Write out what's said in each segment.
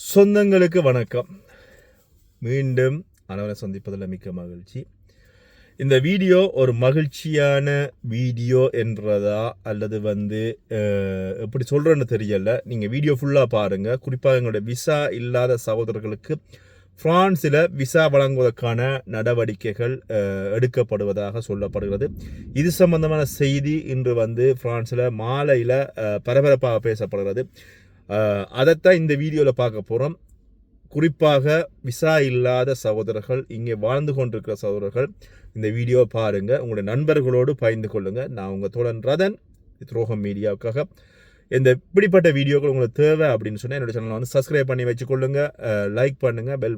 சொந்தங்களுக்கு வணக்கம். மீண்டும் அனைவரை சந்திப்பதில் மிக்க மகிழ்ச்சி. இந்த வீடியோ ஒரு மகிழ்ச்சியான வீடியோ என்றதா அல்லது வந்து எப்படி சொல்கிறேன்னு தெரியல. நீங்கள் வீடியோ ஃபுல்லாக பாருங்கள் குறிப்பாக எங்களுடைய விசா இல்லாத சகோதரர்களுக்கு பிரான்ஸில் விசா வழங்குவதற்கான நடவடிக்கைகள் எடுக்கப்படுவதாக சொல்லப்படுகிறது. இது சம்பந்தமான செய்தி இன்று வந்து பிரான்ஸில் மாலையில் பரபரப்பாக பேசப்படுகிறது. அதைத்தான் இந்த வீடியோவில் பார்க்க போகிறோம் குறிப்பாக விசா இல்லாத சகோதரர்கள் இங்கே வாழ்ந்து கொண்டிருக்கிற சகோதரர்கள் இந்த வீடியோவை பாருங்கள் உங்களுடைய நண்பர்களோடு பகிர்ந்து கொள்ளுங்கள் நான் உங்கள் தோழன் ரதன் துரோகம் மீடியாவுக்காக. இந்த இப்படிப்பட்ட வீடியோக்கள் உங்களுக்கு தேவை அப்படின்னு சொன்னால் என்னோட சேனலை வந்து சப்ஸ்கிரைப் பண்ணி வச்சுக்கொள்ளுங்க லைக் பண்ணுங்கள் பெல்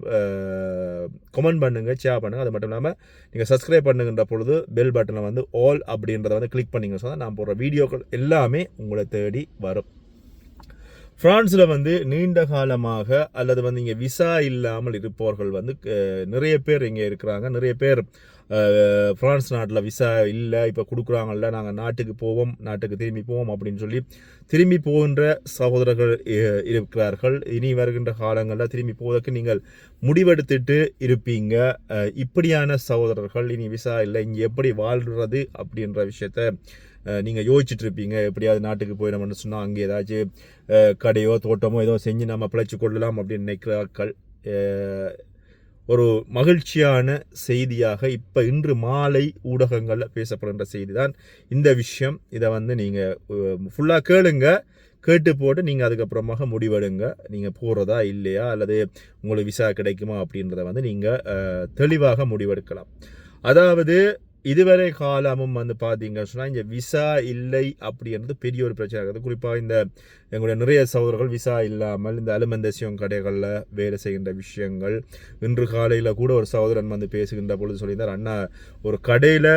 கமெண்ட் பண்ணுங்கள் ஷேர் பண்ணுங்கள் அது மட்டும் இல்லாமல் நீங்கள் சப்ஸ்கிரைப் பண்ணுங்கன்ற பொழுது பெல் பட்டனை வந்து ஆல் அப்படின்றத வந்து கிளிக் பண்ணிங்க சொன்னால் நான் போடுற வீடியோக்கள் எல்லாமே உங்களை தேடி வரும். ஃப்ரான்ஸில் வந்து நீண்ட காலமாக அல்லது வந்து இங்கே விசா இல்லாமல் இருப்பவர்கள் வந்து நிறைய பேர் இங்கே இருக்கிறாங்க. நிறைய பேர் ஃப்ரான்ஸ் நாட்டில் விசா இல்லை இப்போ கொடுக்குறாங்கல்ல நாங்கள் நாட்டுக்கு போவோம் நாட்டுக்கு திரும்பி போவோம் அப்படின்னு சொல்லி திரும்பி போகின்ற சகோதரர்கள் இருக்கிறார்கள். இனி வருகின்ற காலங்களில் திரும்பி போவதற்கு நீங்கள் முடிவெடுத்துட்டு இருப்பீங்க. இப்படியான சகோதரர்கள் இனி விசா இல்லை இங்கே எப்படி வாழ்கிறது அப்படின்ற விஷயத்த நீங்கள் யோசிச்சுட்டு இருப்பீங்க எப்படியாவது நாட்டுக்கு போயிடணும்னு சொன்னால் அங்கே ஏதாச்சும் கடையோ தோட்டமோ ஏதோ செஞ்சு நம்ம பிழைச்சி கொள்ளலாம் அப்படின்னு நினைக்கிறார்கள். ஒரு மகிழ்ச்சியான செய்தியாக இப்போ இன்று மாலை ஊடகங்களில் பேசப்படுகின்ற செய்தி தான் இந்த விஷயம். இதை வந்து நீங்கள் ஃபுல்லாக கேளுங்க. கேட்டு போட்டு நீங்கள் அதுக்கப்புறமாக முடிவெடுங்க. நீங்கள் போகிறதா இல்லையா? அல்லது உங்களுக்கு விசா கிடைக்குமா அப்படின்றத வந்து நீங்கள் தெளிவாக முடிவெடுக்கலாம். அதாவது இதுவரை காலமும் வந்து பார்த்தீங்கன்னு சொன்னால் இங்கே விசா இல்லை அப்படின்றது பெரிய ஒரு பிரச்சனை இருக்குது. குறிப்பாக இந்த எங்களுடைய நிறைய சகோதரர்கள் விசா இல்லாமல் இந்த அலுமந்தசியம் கடைகளில் வேலை செய்கின்ற விஷயங்கள். இன்று காலையில் கூட ஒரு சகோதரன் வந்து பேசுகின்ற பொழுது சொல்லியிருந்தார் அண்ணா ஒரு கடையில்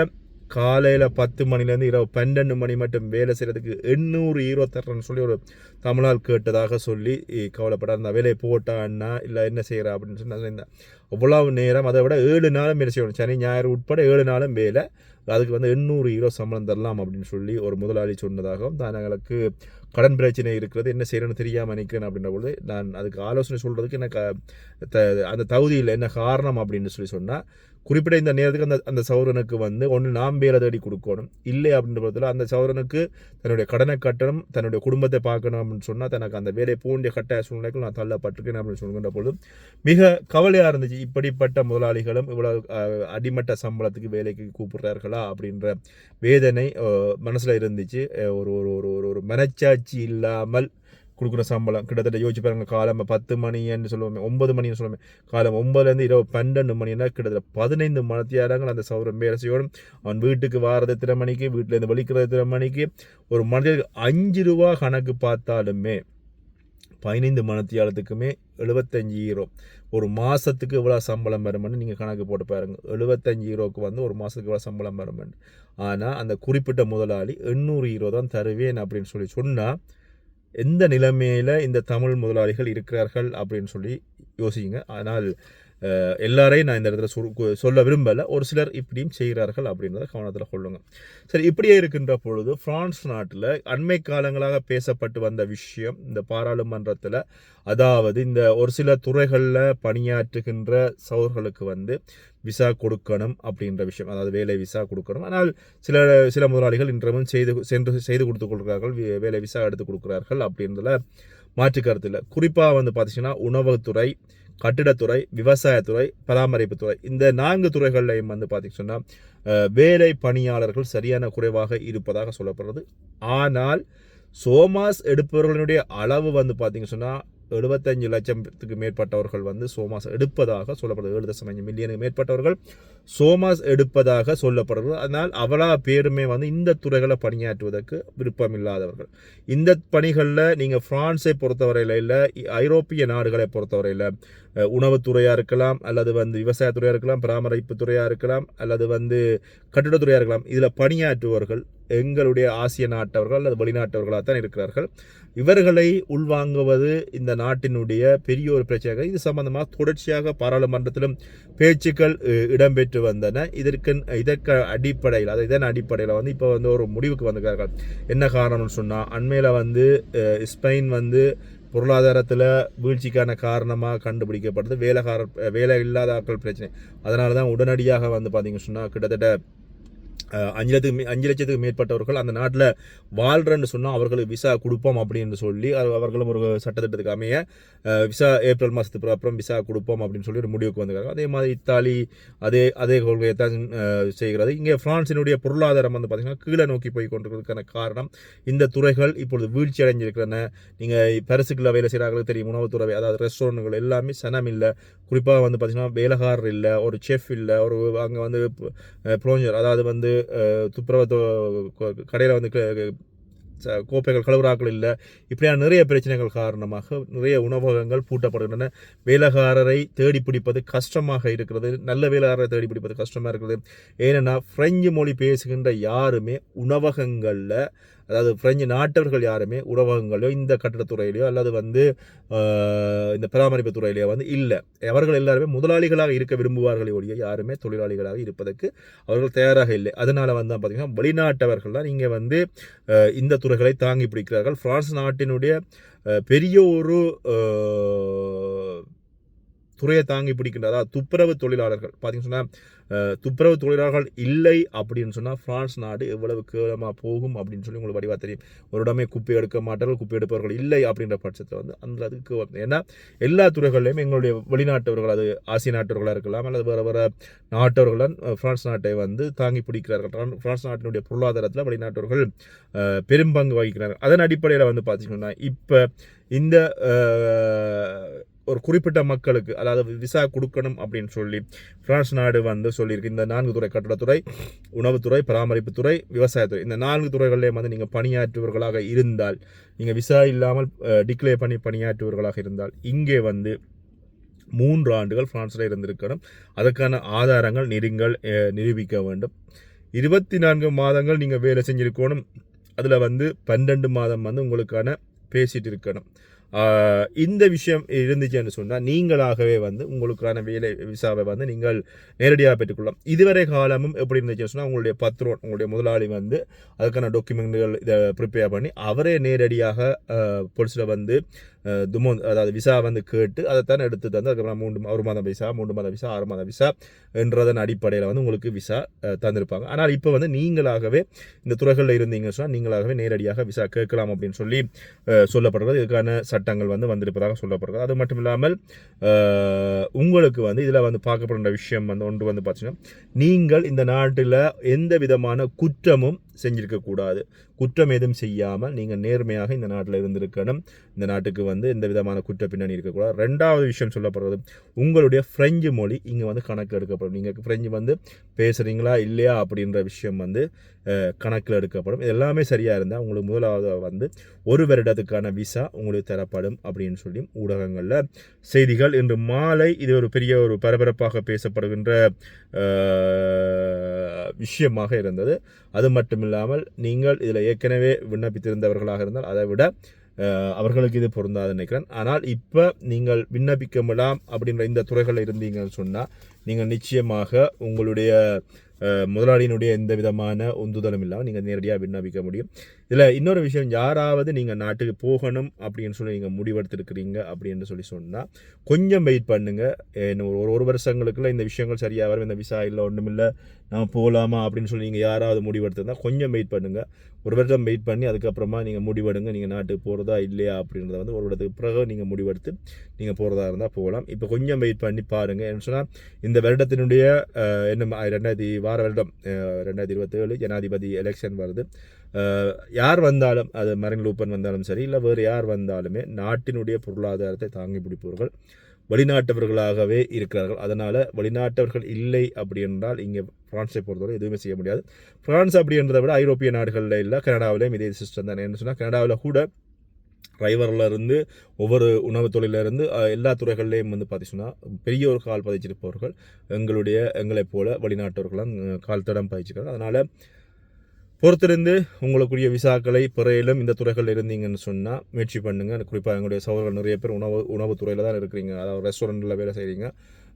காலையில் பத்து மணிலேருந்து இரவு பன்னெண்டு மணி மட்டும் வேலை செய்கிறதுக்கு எண்ணூறு ஈரோ தர்றேன்னு சொல்லி ஒரு தமிழால் கேட்டதாக சொல்லி கவலைப்படா கவலைப்பட அந்த வேலையை போட்டான்னா அண்ணா இல்லை என்ன செய்கிறா அப்படின்னு சொல்லி நான் சொல்லியிருந்தேன் அவ்வளவு நேரம் அதை விட ஏழு நாளும் வேலை செய்யணும். சனி ஞாயிறு உட்பட ஏழு நாளும் வேலை. அதுக்கு வந்து எண்ணூறு ஈரோ சம்பளம் தரலாம் அப்படின்னு சொல்லி ஒரு முதலாளி சொன்னதாகவும் தான் எங்களுக்கு கடன் பிரச்சனை இருக்கிறது. என்ன செய்யணும்னு தெரியாமல் நிற்கிறேன் அப்படின்ற பொழுது நான் அதுக்கு ஆலோசனை சொல்கிறதுக்கு எனக்கு த- அந்த தகுதியில் என்ன காரணம் அப்படின்னு சொல்லி சொன்னால் குறிப்பிட்ட இந்த நேரத்துக்கு அந்த அந்த சௌரனுக்கு வந்து ஒன்று நாம் வேலை தேடி கொடுக்கணும். இல்லை அப்படின்ற பட்சத்தில் அந்த சௌரனுக்கு தன்னுடைய கடனை கட்டணும் தன்னுடைய குடும்பத்தை பார்க்கணும் அப்படின்னு சொன்னால் தனக்கு அந்த வேலையை போண்டிய கட்டாய சூழ்நிலைக்கு நான் தள்ளப்பட்டிருக்கேன் அப்படின்னு சொல்கின்ற பொழுது மிக கவலையாக இருந்துச்சு. இப்படிப்பட்ட முதலாளிகளும் இவ்வளோ அடிமட்ட சம்பளத்துக்கு வேலைக்கு கூப்பிடுறார்களா அப்படின்ற வேதனை மனசில் இருந்துச்சு. ஒரு ஒரு ஒரு ஒரு ஒரு மனச்சாட்சி இல்லாமல் கொடுக்குற சம்பளம். கிட்டத்தட்ட யோசிச்சு பாருங்க காலம் பத்து மணின்னு சொல்லுவோமே ஒன்பது மணின்னு சொல்லுவோமே. காலம் ஒன்பதுலேருந்து இரவு பன்னெண்டு மணினா கிட்டத்தட்ட பதினைந்து மணித்தியாரங்கள் அந்த சௌரம் வேலை செய்யணும் அவன் வீட்டுக்கு வாரது எத்தனை மணிக்கு வீட்டிலேருந்து வலிக்கிறது எத்தனை மணிக்கு ஒரு மனிதனுக்கு அஞ்சு ரூபா கணக்கு பார்த்தாலுமே பதினைந்து மணத்தியாலத்துக்குமே எழுபத்தஞ்சு ஈரோ. ஒரு மாதத்துக்கு இவ்வளோ சம்பளம் வருமென்னு நீங்கள் கணக்கு போட்டு பாருங்க. எழுபத்தஞ்சு ஈரோக்கு வந்து ஒரு மாதத்துக்கு இவ்வளோ சம்பளம் வருமென்னு ஆனால் அந்த குறிப்பிட்ட முதலாளி எண்ணூறு ஈரோ தான் தருவேன் அப்படின்னு சொல்லி சொன்னால் எந்த நிலைமையில் இந்த தமிழ் முதலாளிகள் இருக்கிறார்கள் அப்படின்னு சொல்லி யோசிங்க. ஆனால் எல்லாரையும் நான் இந்த இடத்துல சொல் சொல்ல விரும்பலை. ஒரு சிலர் இப்படியும் செய்கிறார்கள் அப்படின்றத கவனத்தில் கொள்ளுங்க. சரி இப்படியே இருக்கின்ற பொழுது ஃப்ரான்ஸ் நாட்டில் அண்மை காலங்களாக பேசப்பட்டு வந்த விஷயம் இந்த பாராளுமன்றத்தில் அதாவது இந்த ஒரு சில துறைகளில் பணியாற்றுகின்ற சௌர்களுக்கு வந்து விசா கொடுக்கணும் அப்படின்ற விஷயம். அதாவது வேலை விசா கொடுக்கணும். ஆனால் சில சில முதலாளிகள் இன்றமும் செய்து சென்று செய்து கொடுத்து கொடுக்கிறார்கள் வேலை விசா எடுத்து கொடுக்கிறார்கள் அப்படின்றதுல மாற்று கருத்து இல்லை. குறிப்பாக வந்து பார்த்திங்கன்னா உணவுத்துறை கட்டிடத்துறை விவசாயத்துறை பராமரிப்புத்துறை இந்த நான்கு துறைகள்லையும் வந்து பார்த்தீங்கன்னா சொன்னால் வேலை பணியாளர்கள் சரியான குறைவாக இருப்பதாக சொல்லப்படுறது. ஆனால் சோமாஸ் எடுப்பவர்களுடைய அளவு வந்து பார்த்தீங்க சொன்னால் எழுபத்தஞ்சு லட்சத்துக்கு மேற்பட்டவர்கள் வந்து சோமாஸ் எடுப்பதாக சொல்லப்படுது. ஏழு தசம் அஞ்சு மில்லியனுக்கு மேற்பட்டவர்கள் சோமாஸ் எடுப்பதாக சொல்லப்படுது. அதனால் அவளா பேருமே வந்து இந்த துறைகளை பணியாற்றுவதற்கு விருப்பம் இல்லாதவர்கள் இந்த பணிகளில் நீங்கள் ஃப்ரான்ஸை பொறுத்தவரையில் இல்லை ஐரோப்பிய நாடுகளை பொறுத்தவரையில் உணவுத்துறையாக இருக்கலாம் அல்லது வந்து விவசாயத்துறையாக இருக்கலாம் பராமரிப்பு துறையாக இருக்கலாம் அல்லது வந்து கட்டிடத்துறையாக இருக்கலாம் இதில் பணியாற்றுபவர்கள் எங்களுடைய ஆசிய நாட்டவர்கள் அல்லது வெளிநாட்டவர்களாக தான் இருக்கிறார்கள். இவர்களை உள்வாங்குவது இந்த நாட்டினுடைய பெரிய ஒரு பிரச்சனை இது சம்பந்தமாக தொடர்ச்சியாக பாராளுமன்றத்திலும் பேச்சுக்கள் இடம்பெற்று வந்தன. இதற்கு இதற்கு அடிப்படையில் அது இதன் அடிப்படையில் வந்து இப்போ வந்து ஒரு முடிவுக்கு வந்திருக்கார்கள் என்ன காரணம்னு சொன்னால் அண்மையில் வந்து ஸ்பெயின் வந்து பொருளாதாரத்தில் வீழ்ச்சிக்கான காரணமாக கண்டுபிடிக்கப்பட்டது. வேலைக்கார வேலை இல்லாத ஆட்கள் பிரச்சனை. அதனால தான் உடனடியாக வந்து பார்த்திங்க சொன்னால் கிட்டத்தட்ட அஞ்சு லட்சத்துக்கு அஞ்சு லட்சத்துக்கு மேற்பட்டவர்கள் அந்த நாட்டில் வாழ்றேன்னு சொன்னால் அவர்களுக்கு விசா கொடுப்போம் அப்படின்னு சொல்லி அது அவர்களும் ஒரு சட்டத்திட்டத்துக்கு அமைய விசா ஏப்ரல் மாதத்துக்கு அப்புறம் விசா கொடுப்போம் அப்படின்னு சொல்லி ஒரு முடிவுக்கு வந்திருக்காங்க. அதே மாதிரி இத்தாலி அதே அதே கொள்கையை தான் செய்கிறது. இங்கே பிரான்சினுடைய பொருளாதாரம் வந்து பார்த்திங்கன்னா கீழே நோக்கி போய் கொண்டிருக்கிறதுக்கான காரணம் இந்த துறைகள் இப்பொழுது வீழ்ச்சி அடைஞ்சிருக்கிறன. நீங்கள் பரிசுக்குள்ள வேலை செய்கிறார்களுக்கு தெரியும் உணவுத்துறை அதாவது ரெஸ்டாரண்ட்டுகள் எல்லாமே சனம் இல்லை. குறிப்பாக வந்து பார்த்திங்கன்னா வேலைக்காரர் இல்லை ஒரு செஃப் இல்லை ஒரு அங்கே வந்து ப்ளோஞ்சர் அதாவது வந்து துப்புரவு கடையில் வந்து க- ச- கோப்பைகள் கழுவுறாக்கள் இல்லை. இப்படியான நிறைய பிரச்சனைகள் காரணமாக நிறைய உணவகங்கள் பூட்டப்படுகின்றன. வேலைக்காரரை தேடி பிடிப்பது கஷ்டமாக இருக்கிறது. நல்ல வேலைக்காரரை தேடி பிடிப்பது கஷ்டமாக இருக்கிறது. ஏனென்னா பிரெஞ்சு மொழி பேசுகின்ற யாருமே உணவகங்களில் அதாவது பிரெஞ்சு நாட்டவர்கள் யாருமே உணவகங்களோ இந்த கட்டடத்துறையிலையோ அல்லது வந்து இந்த பராமரிப்பு துறையிலையோ வந்து இல்லை. அவர்கள் எல்லாருமே முதலாளிகளாக இருக்க விரும்புவார்களே ஒழிய யாருமே தொழிலாளிகளாக இருப்பதற்கு அவர்கள் தயாராக இல்லை. அதனால் வந்து பார்த்தீங்கன்னா வெளிநாட்டவர்கள் தான் இங்கே வந்து இந்த துறைகளை தாங்கி பிடிக்கிறார்கள். பிரான்ஸ் நாட்டினுடைய பெரிய ஒரு துறையை தாங்கி பிடிக்கின்ற அதாவது துப்புரவு தொழிலாளர்கள். பார்த்தீங்கன்னு சொன்னால் துப்புரவு தொழிலாளர்கள் இல்லை அப்படின்னு சொன்னால் ஃப்ரான்ஸ் நாடு எவ்வளவு கேவலமாக போகும் அப்படின்னு சொல்லி உங்களுக்கு வடிவாக தெரியும். ஒரு இடமே குப்பை எடுக்க மாட்டார்கள் குப்பை எடுப்பவர்கள் இல்லை அப்படின்ற பட்சத்தில் வந்து அந்த அதுக்கு ஏன்னா எல்லா துறைகள்லையும் எங்களுடைய வெளிநாட்டவர்கள் அது ஆசிய நாட்டவர்களாக இருக்கலாம் அல்லது வேறு வேறு நாட்டவர்கள் ஃப்ரான்ஸ் நாட்டை வந்து தாங்கி பிடிக்கிறார்கள். ஃப்ரான்ஸ் நாட்டினுடைய பொருளாதாரத்தில் வெளிநாட்டவர்கள் பெரும்பங்கு வகிக்கிறார்கள். அதன் அடிப்படையில் வந்து பார்த்தீங்கன்னா இப்போ இந்த ஒரு குறிப்பிட்ட மக்களுக்கு அதாவது விசா கொடுக்கணும் அப்படின்னு சொல்லி பிரான்ஸ் நாடு வந்து சொல்லியிருக்கு. இந்த நான்கு துறை கட்டடத்துறை உணவுத்துறை பராமரிப்புத்துறை விவசாயத்துறை. இந்த நான்கு துறைகளிலே வந்து நீங்கள் பணியாற்றுவர்களாக இருந்தால் நீங்கள் விசா இல்லாமல் டிக்ளேர் பண்ணி பணியாற்றுவர்களாக இருந்தால் இங்கே வந்து மூன்று ஆண்டுகள் பிரான்ஸில் இருந்திருக்கணும். அதற்கான ஆதாரங்கள் நெருங்கள் நிரூபிக்க வேண்டும். இருபத்தி நான்கு மாதங்கள் நீங்கள் வேலை செஞ்சுருக்கணும். அதில் வந்து பன்னெண்டு மாதம் வந்து உங்களுக்கான பேசிகிட்டு இருக்கணும். இந்த விஷயம் இருந்துச்சுன்னு சொன்னால் நீங்களாகவே வந்து உங்களுக்கான வேலை விசாவை வந்து நீங்கள் நேரடியாக பெற்றுக்கொள்ளலாம். இதுவரை காலமும் எப்படி இருந்துச்சுன்னு சொன்னால் உங்களுடைய பத்ரோன் உங்களுடைய முதலாளி வந்து அதுக்கான டாக்குமெண்ட்டுகள் இதை ப்ரிப்பேர் பண்ணி அவரே நேரடியாக பொலிஸில் வந்து துமோன் அதாவது விசா வந்து கேட்டு அதைத்தான் எடுத்து தந்து அதுக்கப்புறம் மூன்று ஒரு மாதம் விசா மூன்று மாதம் விசா ஆறு மாதம் விசா என்றதன் அடிப்படையில் வந்து உங்களுக்கு விசா தந்திருப்பாங்க. ஆனால் இப்போ வந்து நீங்களாகவே இந்த துறைகளில் இருந்தீங்கன்னு சொன்னால் நீங்களாகவே நேரடியாக விசா கேட்கலாம் அப்படின்னு சொல்லி சொல்லப்படுறது இதுக்கான சட்டங்கள் வந்து வந்திருப்பதாக சொல்லப்படுறது அது மட்டும் இல்லாமல் உங்களுக்கு வந்து இதில் வந்து பார்க்கப்படுற விஷயம் வந்து ஒன்று வந்து பார்த்தீங்கன்னா நீங்கள் இந்த நாட்டில் எந்த விதமான குற்றமும் செஞ்சிருக்கக்கூடாது. குற்றம் எதுவும் செய்யாமல் நீங்கள் நேர்மையாக இந்த நாட்டில் இருந்திருக்கணும். இந்த நாட்டுக்கு வந்து வந்து எந்த விதமான குற்ற பின்னணி இருக்கக்கூடாது. ரெண்டாவது விஷயம் சொல்லப்படுறது உங்களுடைய ஃப்ரெஞ்சு மொழி இங்கே வந்து கணக்கு எடுக்கப்படும். நீங்கள் ஃப்ரெஞ்சு வந்து பேசுகிறீங்களா இல்லையா அப்படின்ற விஷயம் வந்து கணக்கில் எடுக்கப்படும். இது எல்லாமே சரியாக இருந்தால் உங்களுக்கு முதலாவது வந்து ஒரு வருடத்துக்கான விசா உங்களுக்கு தரப்படும் அப்படின்னு சொல்லி ஊடகங்களில் செய்திகள். இன்று மாலை இது ஒரு பெரிய ஒரு பரபரப்பாக பேசப்படுகின்ற விஷயமாக இருந்தது. அது மட்டும் இல்லாமல் நீங்கள் இதில் ஏற்கனவே விண்ணப்பித்திருந்தவர்களாக இருந்தால் அதை விட அவர்களுக்கு இது பொருந்தாது நினைக்கிறேன். ஆனால் இப்போ நீங்கள் விண்ணப்பிக்க முடியலாம் அப்படின்ற இந்த துறைகளில் இருந்தீங்கன்னு சொன்னால் நீங்கள் நிச்சயமாக உங்களுடைய முதலாளியினுடைய எந்த விதமான உந்துதலும் இல்லாமல் நீங்கள் நேரடியாக விண்ணப்பிக்க முடியும். இதில் இன்னொரு விஷயம் யாராவது நீங்கள் நாட்டுக்கு போகணும் அப்படின்னு சொல்லி நீங்கள் முடிவெடுத்துருக்கிறீங்க அப்படின்னு சொல்லி சொன்னால் கொஞ்சம் வெயிட் பண்ணுங்கள் இன்னும் ஒரு ஒரு வருஷங்களுக்குள்ள இந்த விஷயங்கள் சரியாக வரும் இந்த விசா இல்லை ஒன்றும் இல்லை நம்ம போகலாமா அப்படின்னு சொல்லி நீங்கள் யாராவது முடிவெடுத்திருந்தால் கொஞ்சம் வெயிட் பண்ணுங்கள் ஒரு வருடம் வெயிட் பண்ணி அதுக்கப்புறமா நீங்கள் முடிவெடுங்க நீங்கள் நாட்டுக்கு போகிறதா இல்லையா அப்படின்றத வந்து ஒரு வருடத்துக்கு பிறகு நீங்கள் முடிவெடுத்து நீங்கள் போகிறதா இருந்தால் போகலாம் இப்போ கொஞ்சம் வெயிட் பண்ணி பாருங்கள் என்ன சொன்னால் இந்த வருடத்தினுடைய என்ன ரெண்டாயிரத்தி வார வருடம் ரெண்டாயிரத்தி இருபத்தேழு ஜனாதிபதி எலெக்ஷன் வருது. யார் வந்தாலும் அது மரின் லூப்பன் வந்தாலும் சரி இல்லை வேறு யார் வந்தாலுமே நாட்டினுடைய பொருளாதாரத்தை தாங்கி பிடிப்பவர்கள் வெளிநாட்டவர்களாகவே இருக்கிறார்கள். அதனால் வெளிநாட்டவர்கள் இல்லை அப்படி என்றால் இங்கே ஃப்ரான்ஸை பொறுத்தவரை எதுவுமே செய்ய முடியாது. ஃப்ரான்ஸ் அப்படின்றத விட ஐரோப்பிய நாடுகளில் இல்லை கனடாவிலையும் இதே சிஸ்டம் தான். என்ன சொன்னால் கனடாவில் கூட டிரைவர்லேருந்து ஒவ்வொரு உணவு தொழிலேருந்து எல்லா துறைகள்லேயும் வந்து பார்த்தீங்கன்னா பெரிய ஒரு கால் பதிச்சிருப்பவர்கள் எங்களுடைய எங்களைப் போல வெளிநாட்டவர்களாம் கால் தடம் பதிச்சிருக்காங்க அதனால் பொறுத்திருந்து உங்களுக்குரிய விசாக்களை பிறையிலும் இந்த துறைகளில் இருந்தீங்கன்னு சொன்னால் முயற்சி பண்ணுங்கள் குறிப்பாக எங்களுடைய சகோதரர்கள் நிறைய பேர் உணவு உணவுத்துறையில் தான் இருக்கிறீங்க. அதாவது ரெஸ்டாரண்ட்டில் வேலை செய்கிறீங்க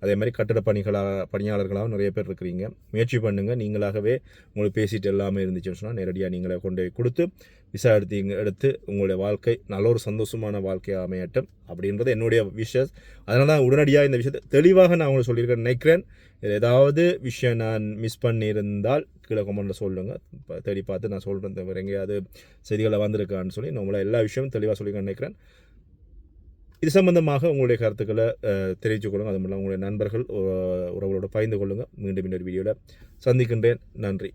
அதே மாதிரி கட்டட பணிகளாக பணியாளர்களாகவும் நிறைய பேர் இருக்கிறீங்க. முயற்சி பண்ணுங்கள் நீங்களாகவே உங்களுக்கு பேசிட்டு எல்லாமே இருந்துச்சுன்னு சொன்னால் நேரடியாக நீங்களே கொண்டு போய் கொடுத்து விசா எடுத்தீங்க எடுத்து உங்களுடைய வாழ்க்கை நல்ல ஒரு சந்தோஷமான வாழ்க்கையாக அமையட்டும் அப்படின்றது என்னுடைய விஷஸ் அதனால தான் உடனடியாக இந்த விஷயத்தை தெளிவாக நான் உங்களை சொல்லியிருக்கேன் நினைக்கிறேன். இதில் ஏதாவது விஷயம் நான் மிஸ் பண்ணியிருந்தால் கீழே கொமெண்டில் சொல்லுங்கள் தேடி பார்த்து நான் சொல்கிறேன் வேறு எங்கேயாவது செய்திகளை வந்திருக்கான்னு சொல்லி நான் உங்களை எல்லா விஷயமும் தெளிவாக சொல்லியிருக்கேன் நினைக்கிறேன். இது சம்பந்தமாக உங்களுடைய கருத்துக்களை அஹ், தெரிவித்துக் கொள்ளுங்கள் அது மூலம் உங்களுடைய நண்பர்கள் உறவுகளோடு உறவுகளோட பகிர்ந்து கொள்ளுங்கள் மீண்டும் இன்னொரு வீடியோவில் சந்திக்கின்றேன். நன்றி.